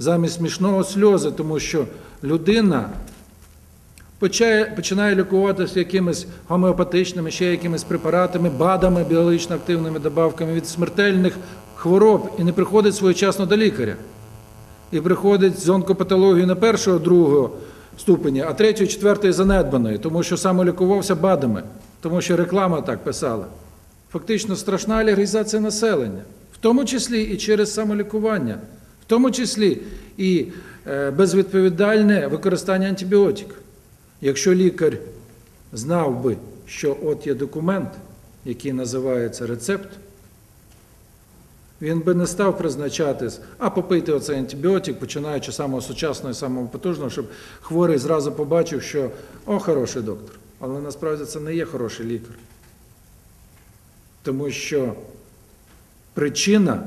замість смішного сльози, тому що людина починає лікуватися якимись гомеопатичними, ще якимись препаратами, БАДами, біологічно активними добавками від смертельних хвороб і не приходить своєчасно до лікаря. І приходить з онкопатологією не першого, другого ступеня, а третьої, четвертої занедбаної, тому що самолікувався БАДами, тому що реклама так писала. Фактично страшна алергізація населення, в тому числі і через самолікування, тому числі і е, безвідповідальне використання антибіотиків. Якщо лікар знав би, що от є документ, який називається рецепт, він би не став призначати, а попийте оцей антибіотик, починаючи з самого сучасного і самого потужного, щоб хворий зразу побачив, що о, хороший доктор. Але насправді це не є хороший лікар. Тому що причина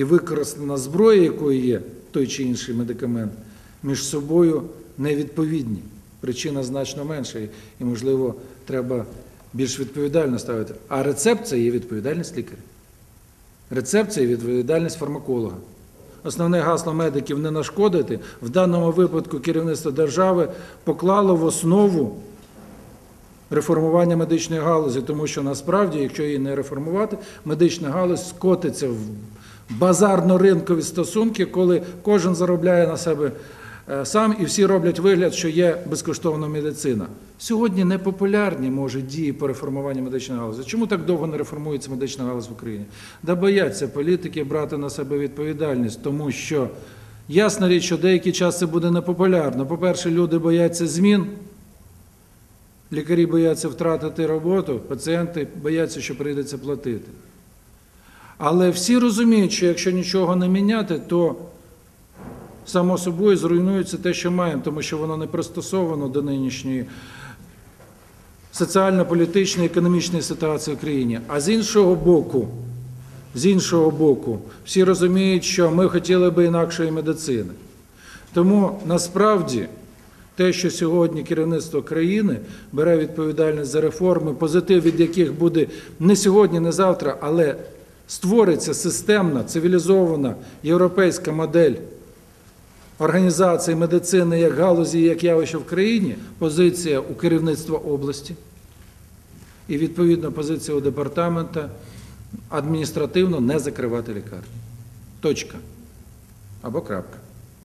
і використана зброя, якою є той чи інший медикамент, між собою невідповідні. Причина значно менша, і, можливо, треба більш відповідально ставити. А рецепт це є відповідальність лікаря. Рецепт це є відповідальність фармаколога. Основне гасло медиків не нашкодити. В даному випадку керівництво держави поклало в основу реформування медичної галузі, тому що насправді, якщо її не реформувати, медична галузь скотиться в базарно-ринкові стосунки, коли кожен заробляє на себе е, сам і всі роблять вигляд, що є безкоштовна медицина. Сьогодні непопулярні може дії по реформуванню медичної галузі. Чому так довго не реформується медична галузь в Україні? Да бояться політики брати на себе відповідальність, тому що ясна річ, що деякий час це буде непопулярно. По-перше, люди бояться змін. Лікарі бояться втратити роботу, пацієнти бояться, що прийдеться платити. Але всі розуміють, що якщо нічого не міняти, то само собою зруйнується те, що маємо, тому що воно не пристосовано до нинішньої соціально-політичної, економічної ситуації в країні. А з іншого боку, з іншого боку, всі розуміють, що ми хотіли би інакшої медицини. Тому насправді те, що сьогодні керівництво країни бере відповідальність за реформи, позитив від яких буде не сьогодні, не завтра, але створиться системна, цивілізована європейська модель організації медицини як галузі, як явище в країні, позиція у керівництва області і відповідно позиція у департамента адміністративно не закривати лікарні. Точка. Або крапка.